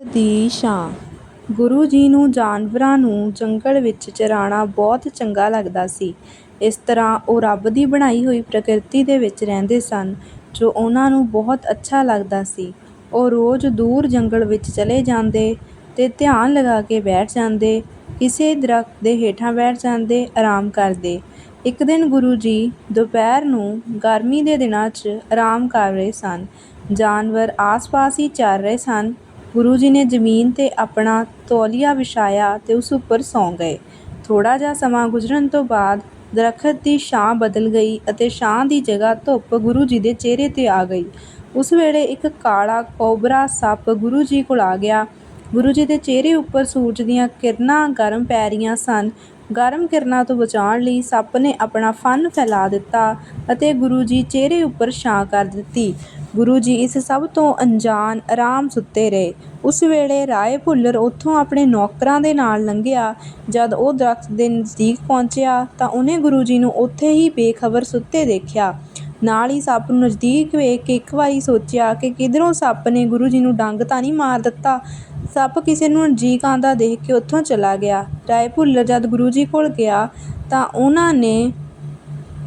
ਦੀ ਛਾਂ ਗੁਰੂ ਜੀ ਨੂੰ ਜਾਨਵਰਾਂ ਨੂੰ ਜੰਗਲ ਵਿੱਚ ਚਰਾਉਣਾ ਬਹੁਤ ਚੰਗਾ ਲੱਗਦਾ ਸੀ। ਇਸ ਤਰ੍ਹਾਂ ਉਹ ਰੱਬ ਦੀ ਬਣਾਈ ਹੋਈ ਪ੍ਰਕਿਰਤੀ ਦੇ ਵਿੱਚ ਰਹਿੰਦੇ ਸਨ, ਜੋ ਉਹਨਾਂ ਨੂੰ ਬਹੁਤ ਅੱਛਾ ਲੱਗਦਾ ਸੀ। ਉਹ ਰੋਜ਼ ਦੂਰ ਜੰਗਲ ਵਿੱਚ ਚਲੇ ਜਾਂਦੇ ਤੇ ਧਿਆਨ ਲਗਾ ਕੇ ਬੈਠ ਜਾਂਦੇ। ਕਿਸੇ ਦਰੱਖਤ ਦੇ ਹੇਠਾਂ ਬੈਠ ਜਾਂਦੇ, ਆਰਾਮ ਕਰਦੇ। ਇੱਕ ਦਿਨ ਗੁਰੂ ਜੀ ਦੁਪਹਿਰ ਨੂੰ ਗਰਮੀ ਦੇ ਦਿਨਾਂ 'ਚ ਆਰਾਮ ਕਰ ਰਹੇ ਸਨ। ਜਾਨਵਰ ਆਸ-ਪਾਸ ਹੀ ਚਰ ਰਹੇ ਸਨ। ਗੁਰੂ ਜੀ ਨੇ ਜ਼ਮੀਨ 'ਤੇ ਆਪਣਾ ਤੌਲੀਆ ਵਿਛਾਇਆ ਤੇ ਉਸ ਉੱਪਰ ਸੌਂ ਗਏ। ਥੋੜ੍ਹਾ ਜਿਹਾ ਸਮਾਂ ਗੁਜ਼ਰਨ ਤੋਂ ਬਾਅਦ ਦਰੱਖਤ ਦੀ ਛਾਂ ਬਦਲ ਗਈ ਅਤੇ ਛਾਂ ਦੀ ਜਗ੍ਹਾ ਧੁੱਪ ਗੁਰੂ ਜੀ ਦੇ ਚਿਹਰੇ 'ਤੇ ਆ ਗਈ। ਉਸ ਵੇਲੇ ਇੱਕ ਕਾਲਾ ਕੋਬਰਾ ਸੱਪ ਗੁਰੂ ਜੀ ਕੋਲ ਆ ਗਿਆ। ਗੁਰੂ ਜੀ ਦੇ ਚਿਹਰੇ ਉੱਪਰ ਸੂਰਜ ਦੀਆਂ ਕਿਰਨਾਂ ਗਰਮ ਪੈ ਰਹੀਆਂ ਸਨ। ਗਰਮ ਕਿਰਨਾਂ ਤੋਂ ਬਚਾਉਣ ਲਈ ਸੱਪ ਨੇ ਆਪਣਾ ਫਨ ਫੈਲਾ ਦਿੱਤਾ ਅਤੇ ਗੁਰੂ ਜੀ ਚਿਹਰੇ ਉੱਪਰ ਛਾਂ ਕਰ ਦਿੱਤੀ। ਗੁਰੂ ਜੀ ਇਸ ਸਭ ਤੋਂ ਅਣਜਾਣ ਆਰਾਮ ਸੁੱਤੇ ਰਹੇ। ਉਸ ਵੇਲੇ ਰਾਏ ਭੁੱਲਰ ਉੱਥੋਂ ਆਪਣੇ ਨੌਕਰਾਂ ਦੇ ਨਾਲ ਲੰਘਿਆ। ਜਦ ਉਹ ਦਰੱਖਤ ਦੇ ਨਜ਼ਦੀਕ ਪਹੁੰਚਿਆ ਤਾਂ ਉਹਨੇ ਗੁਰੂ ਜੀ ਨੂੰ ਉੱਥੇ ਹੀ ਬੇਖ਼ਬਰ ਸੁੱਤੇ ਦੇਖਿਆ। ਨਾਲ ਹੀ ਸੱਪ ਨੂੰ ਨਜ਼ਦੀਕ ਵੇਖ ਕੇ ਇੱਕ ਵਾਰੀ ਸੋਚਿਆ ਕਿ ਕਿਧਰੋਂ ਸੱਪ ਨੇ ਗੁਰੂ ਜੀ ਨੂੰ ਡੰਗ ਤਾਂ ਨਹੀਂ ਮਾਰ ਦਿੱਤਾ। ਸੱਪ ਕਿਸੇ ਨੂੰ ਨਜ਼ਦੀਕ ਆਉਂਦਾ ਦੇਖ ਕੇ ਉੱਥੋਂ ਚਲਾ ਗਿਆ। ਰਾਏ ਭੁੱਲਰ ਜਦ ਗੁਰੂ ਜੀ ਕੋਲ ਗਿਆ ਤਾਂ ਉਹਨਾਂ ਨੇ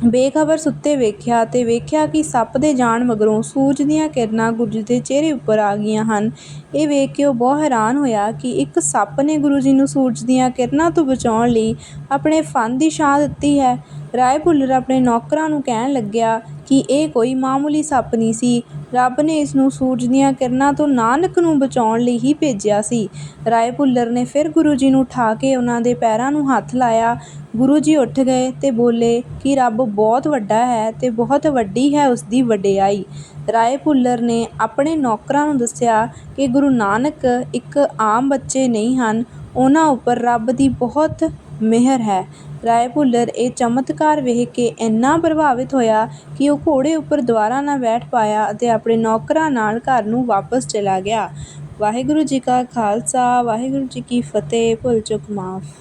ਬੇਖ਼ਬਰ ਸੁੱਤੇ ਵੇਖਿਆ ਅਤੇ ਵੇਖਿਆ ਕਿ ਸੱਪ ਦੇ ਜਾਣ ਮਗਰੋਂ ਸੂਰਜ ਦੀਆਂ ਕਿਰਨਾਂ ਗੁਰੂ ਜੀ ਦੇ ਚਿਹਰੇ ਉੱਪਰ ਆ ਗਈਆਂ ਹਨ। ਇਹ ਵੇਖ ਕੇ ਉਹ ਬਹੁਤ ਹੈਰਾਨ ਹੋਇਆ ਕਿ ਇੱਕ ਸੱਪ ਨੇ ਗੁਰੂ ਜੀ ਨੂੰ ਸੂਰਜ ਦੀਆਂ ਕਿਰਨਾਂ ਤੋਂ ਬਚਾਉਣ ਲਈ ਆਪਣੇ ਫਨ ਦੀ ਛਾਂ ਦਿੱਤੀ ਹੈ। ਰਾਏ ਭੁੱਲਰ ਆਪਣੇ ਨੌਕਰਾਂ ਨੂੰ ਕਹਿਣ ਲੱਗਿਆ ਕਿ ਇਹ ਕੋਈ ਮਾਮੂਲੀ ਸੱਪ ਨਹੀਂ ਸੀ। ਰੱਬ ਨੇ ਇਸ ਨੂੰ ਸੂਰਜ ਦੀਆਂ ਕਿਰਨਾਂ ਤੋਂ ਨਾਨਕ ਨੂੰ ਬਚਾਉਣ ਲਈ ਹੀ ਭੇਜਿਆ ਸੀ। ਰਾਏ ਭੁੱਲਰ ਨੇ ਫਿਰ ਗੁਰੂ ਜੀ ਨੂੰ ਉਠਾ ਕੇ ਉਹਨਾਂ ਦੇ ਪੈਰਾਂ ਨੂੰ ਹੱਥ ਲਾਇਆ। ਗੁਰੂ ਜੀ ਉੱਠ ਗਏ ਤੇ ਬੋਲੇ ਕਿ ਰੱਬ ਬਹੁਤ ਵੱਡਾ ਹੈ ਤੇ ਬਹੁਤ ਵੱਡੀ ਹੈ ਉਸ ਦੀ ਵਡਿਆਈ। ਰਾਏ ਭੁੱਲਰ ਨੇ ਆਪਣੇ ਨੌਕਰਾਂ ਨੂੰ ਦੱਸਿਆ ਕਿ ਗੁਰੂ ਨਾਨਕ ਇੱਕ ਆਮ ਬੱਚੇ ਨਹੀਂ ਹਨ। ਉਹਨਾਂ ਉੱਪਰ ਰੱਬ ਦੀ ਬਹੁਤ ਮਿਹਰ ਹੈ। ਰਾਏ ਭੁੱਲਰ ਇਹ ਚਮਤਕਾਰ ਵੇਖ ਕੇ ਇੰਨਾ ਪ੍ਰਭਾਵਿਤ ਹੋਇਆ ਕਿ ਉਹ ਘੋੜੇ ਉੱਪਰ ਦੁਬਾਰਾ ਨਾ ਬੈਠ ਪਾਇਆ ਅਤੇ ਆਪਣੇ ਨੌਕਰਾਂ ਨਾਲ ਘਰ ਨੂੰ ਵਾਪਸ ਚਲਾ ਗਿਆ। ਵਾਹਿਗੁਰੂ ਜੀ ਕਾ ਖਾਲਸਾ, ਵਾਹਿਗੁਰੂ ਜੀ ਕੀ ਫਤਿਹ। ਭੁੱਲ ਚੁੱਕ ਮਾਫ਼।